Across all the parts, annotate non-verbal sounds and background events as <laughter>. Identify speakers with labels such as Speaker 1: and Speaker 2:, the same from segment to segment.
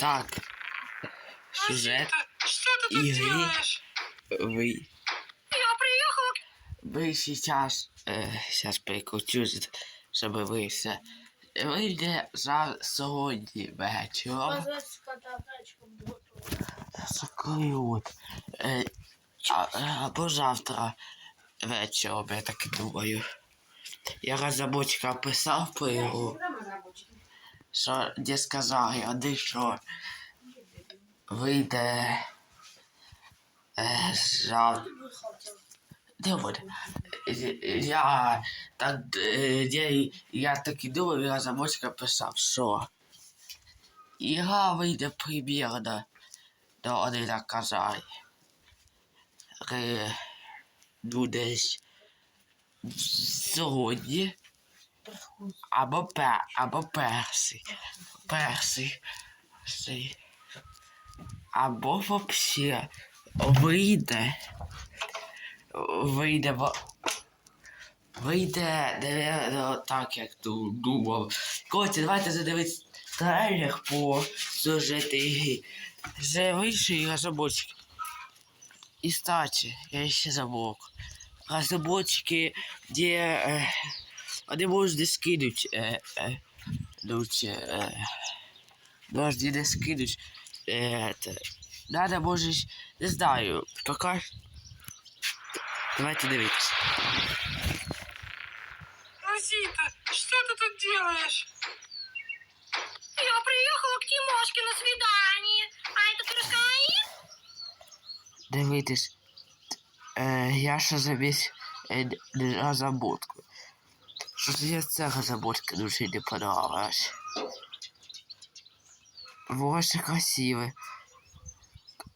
Speaker 1: Так. Сюжет.
Speaker 2: Что ты тут
Speaker 1: Игры.
Speaker 2: делаешь?
Speaker 1: Ви.
Speaker 2: Я приехала к...
Speaker 1: Ви сейчас. Е, сейчас перекручу, щоб ви все. Вийде за сьогодні вечором. От. Е, а, або завтра вечором, я так думаю. Я розработчика писав про його. Що де сказав я, що вийде е, за... Де буде? Я так, я, я так і думав, я замочка писав, що Іга вийде примірно до один казай. Е, ну сьогодні. Або пе, або. Персий. Персий. Або вообще вийде. Вийде во. Вийде, наверное, так, як ду- думав. Коротше, давайте задивитися трейлер по сюжету ігри. Вже вийшли розробочки. І стачі, я ще забув. Розробочки, де е, вони можуть не скинуть. Е, е, ну, чи, е, можуть не скинуть. Е, те. Надо, може, не знаю, пока. Давайте дивитися.
Speaker 2: Розита, что ты тут делаешь? Я приехала к Тимошке на свидание. А это Красаи?
Speaker 1: Дивитись. Е, я ще замість е, не розробку. Що ж я ця розробка дуже не подобалась. Боже, красивый.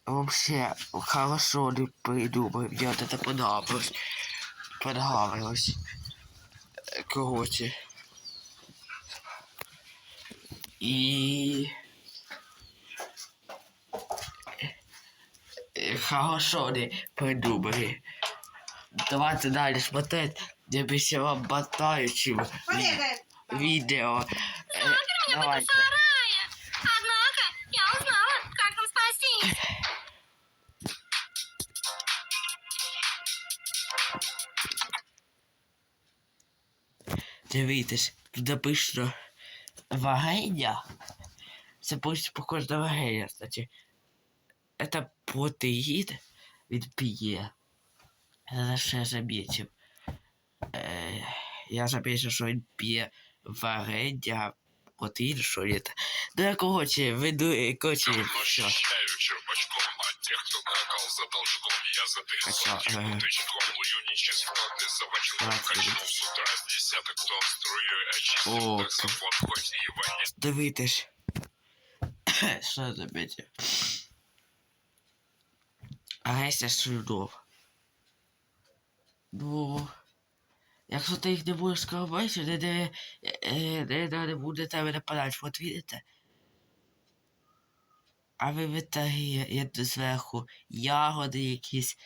Speaker 1: Вообще, хорошо не придумал. Мне вот это понравилось. Понравилось. Э, Короче. И... Э, Хорошо не придумали. Давайте далі смотреть, ще вам ботаючим відео. Е, Давайте.
Speaker 2: Однако я узнала, как нам спастись.
Speaker 1: Дивіться, тут написано варення. Це просто похоже на варення, кстати. Это протеїн він п'є. Це я замітив. Е, я замітив, що він п'є варення, протеїн, що ли. Ну, я, короче, веду, е, короче, все.
Speaker 3: Ощущаю черпачком от тех, кто какал за должком. Я за
Speaker 1: Хотя,
Speaker 3: пересадочку
Speaker 1: э,
Speaker 3: тычком лью нечистоты за бочком.
Speaker 1: давайте
Speaker 3: Качнул с утра с десяток тонн струей
Speaker 1: О,
Speaker 3: очистил таксофон, хоть и воняет.
Speaker 1: Дивитись. Що замітив? Агресія судов. Ну. Якщо ти їх не будеш скоробити, не, не, не, не, не буде тебе нападати, от видите? А ви витаги є зверху ягоди якісь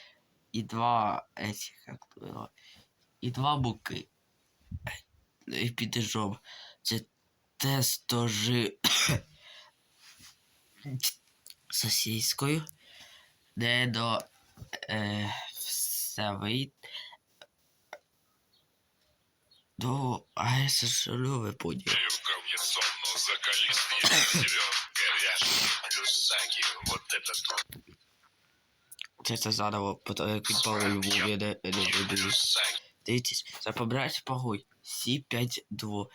Speaker 1: і два еці, як його, і два буки. І під ножом. Це тестожи сосіською, де до е, все вийде. До АССРУ ви поняли.
Speaker 3: И в говне сон, но закались мне вперед. Говяжий плюс саги, вот это то.
Speaker 1: Це це заново, пароль був, я не, не буду. Дивіться, запам'ятайте пароль C522.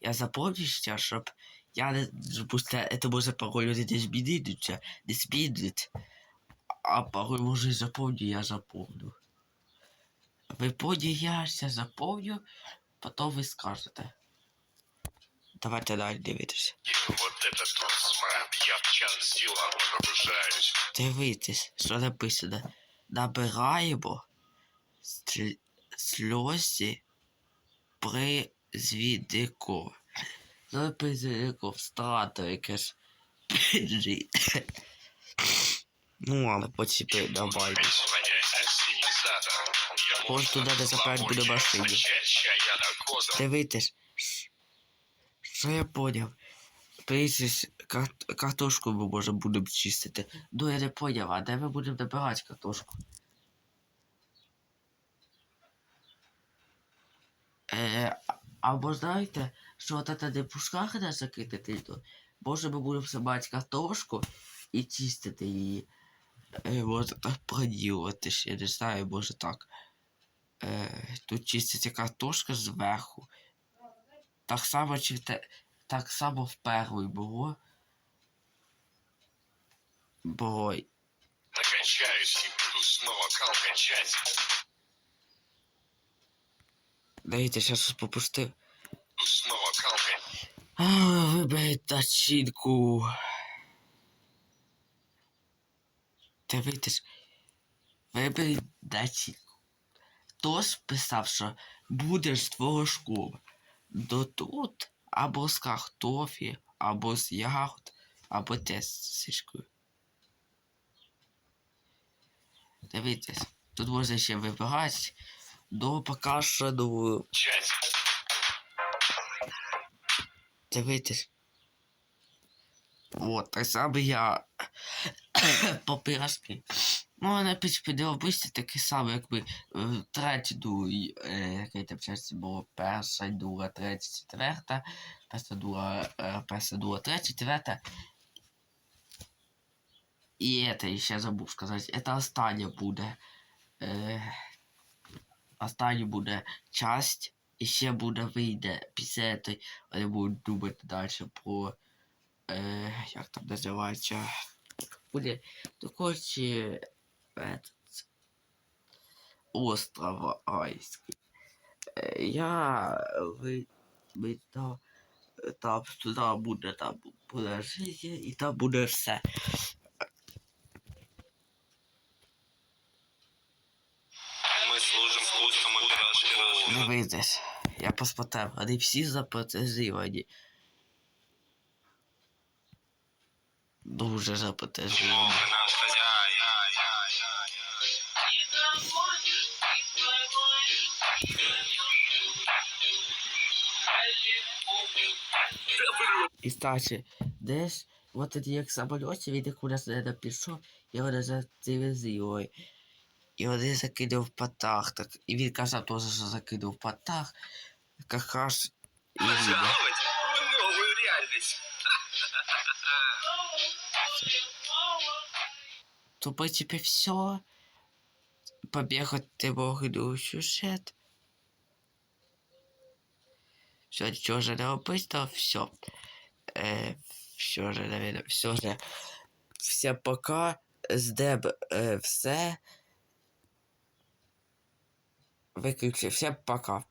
Speaker 1: Я запомнився, щоб я не допустя, це може пароль не змінитися, не змінить. А пароль може запомню, я запомню. Ви поняли, я запомню, ви скажете. Давайте далі дивитися.
Speaker 3: Вот это тот смрад. Я в чан сила погружаюсь.
Speaker 1: Дивитись, що написано. Набираємо сл- сльози призвіднику. Ну, призвіднику встрату якесь. ну, але почіпи.
Speaker 3: Весь воняет ассенизатор. Ему
Speaker 1: Может, туда Дивитись. Що я поняв? Кар- картошку ми може будемо чистити. Ну я не поняв, а де ми будемо набирати картошку? Е, або знаєте, що от це не пушках не закидати, то може ми будемо снимати картошку і чистити її. Е, може так проділати ще, не знаю, може так. Е, тут чиститься картошка зверху. Так само, чи те, так само в першій було. Бо
Speaker 3: Накончаюсь и буду снова кал кончать.
Speaker 1: дивіться, зараз попустив.
Speaker 3: Буду снова кал кончать.
Speaker 1: А, виберіть начинку. Дивіться, виберіть начинку. Хтось писав, що будеш з твого творожком. До тут або з картофі, або з ягод, або те з сишкою. Дивіться, тут можна ще вибирати до поки що
Speaker 3: Кончать.
Speaker 1: Дивитесь. Вот, так само я <coughs> по. Ну, на принципі, таке саме, якби е, третя, ну, і, е, який там часті було перша, друга, третя, четверта, перша, друга, е, перша, друга, третя, четверта. І это, ще забув сказати, это остання буде. Остання буде часть, і ще буде вийде після цієї вони будуть думати далі про. Як там називається? Буде також е, этот, остров Айський. Е, я ви, ви там, там туди буде там буде життя і там буде все.
Speaker 3: Мы служим вкусному пирожку.
Speaker 1: Дивитесь, я посмотрев, вони всі запротезовані. Дуже запротезовані. І кстати, десь, от тоді як самоліті, він у не пішов, і вони зативізили. І вони закинув патах, так. І він казав теж, що закинув патах, какаш і він. То, в принципі, все. Побігати могу сюжет. Все, что же робити, то все. Э, все же, наверное, все же. Всем пока. Здеб деб е, все. Виключи. Всем пока.